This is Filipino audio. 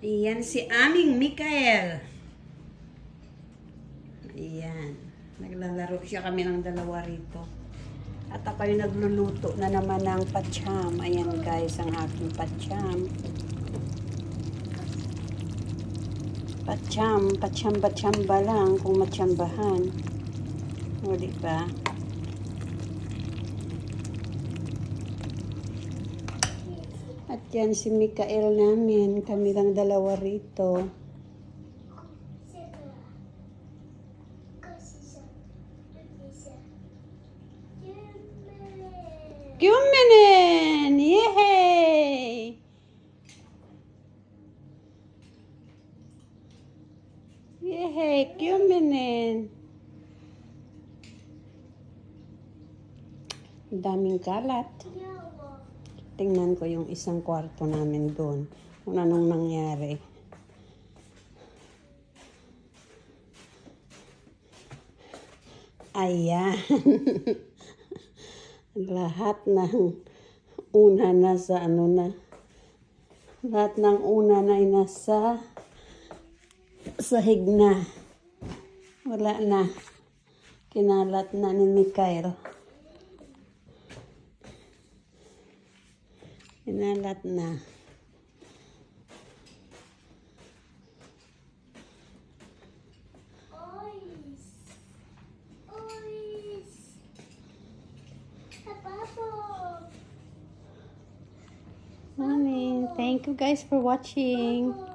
Iyan si aming Mikael. Ayan. Naglalaro siya kami ng dalawa rito. At ako yung nagluluto na naman ng pacham. Ayan guys, ang aking pacham. Pacham, pachamba-chamba lang kung matsambahan. O, di ba? At yan si Mikael namin. Kami lang dalawa rito. Kymmenen! Yay! Yay! Ang daming kalat. Tingnan ko yung isang kwarto namin doon. Kung anong nangyari. Ayan. Lahat ng una na sa ano na. Lahat ng una na ay nasa sahig na. Wala na. Kinalat na ni Mikael. Kinalat na. Ois. Papo. Morning. Thank you guys for watching.